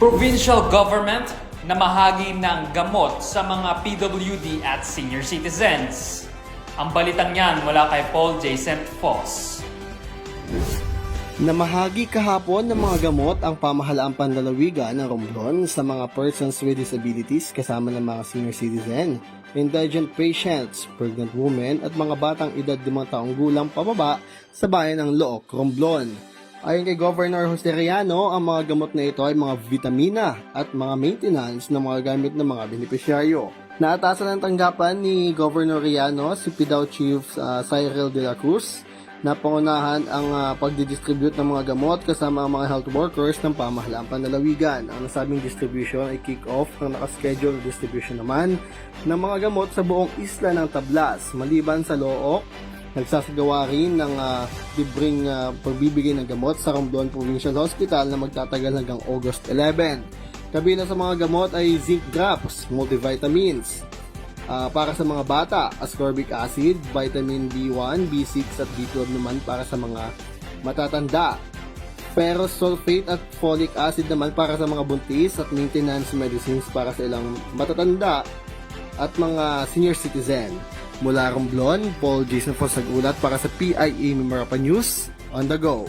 Provincial government na mahagi ng gamot sa mga PWD at senior citizens. Ang balitang yan mula kay Paul J. St. Foss. Namahagi kahapon ng mga gamot ang pamahalaang panlalawigan ng Romblon sa mga persons with disabilities kasama ng mga senior citizen, indigent patients, pregnant women at mga batang edad 5 taong gulang pababa sa bayan ng Look, Romblon. Ayon kay Governor Jose Riano, ang mga gamot na ito ay mga vitamina at mga maintenance ng mga gamit ng mga benepisyaryo. Naatasan ang tanggapan ni Governor Riano si PDAW Chief uh, Cyril de la Cruz na pangunahan ang uh, pagdidistribute ng mga gamot kasama ang mga health workers ng pamahalaang panlalawigan. Ang nasabing distribution ay kick-off ng nakaschedule na distribution naman ng mga gamot sa buong isla ng Tablas. Maliban sa Look, nagsasagawa rin ng uh, libreng uh, pagbibigay ng gamot sa Romblon Provincial Hospital na magtatagal hanggang August 11. Kabilang sa mga gamot ay zinc drops, multivitamins, Ah, para sa mga bata, ascorbic acid, vitamin B1, B6 at B12 naman para sa mga matatanda. Ferrous sulfate at folic acid naman para sa mga buntis at maintenance medicines para sa ilang matatanda at mga senior citizen. Mula Romblon, Paul Jason Fosagulat para sa PIA Memorapa News on the go.